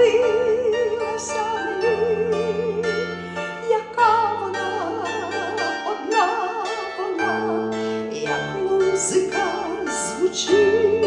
народилася мені, яка вона одна вона, як музика звучить.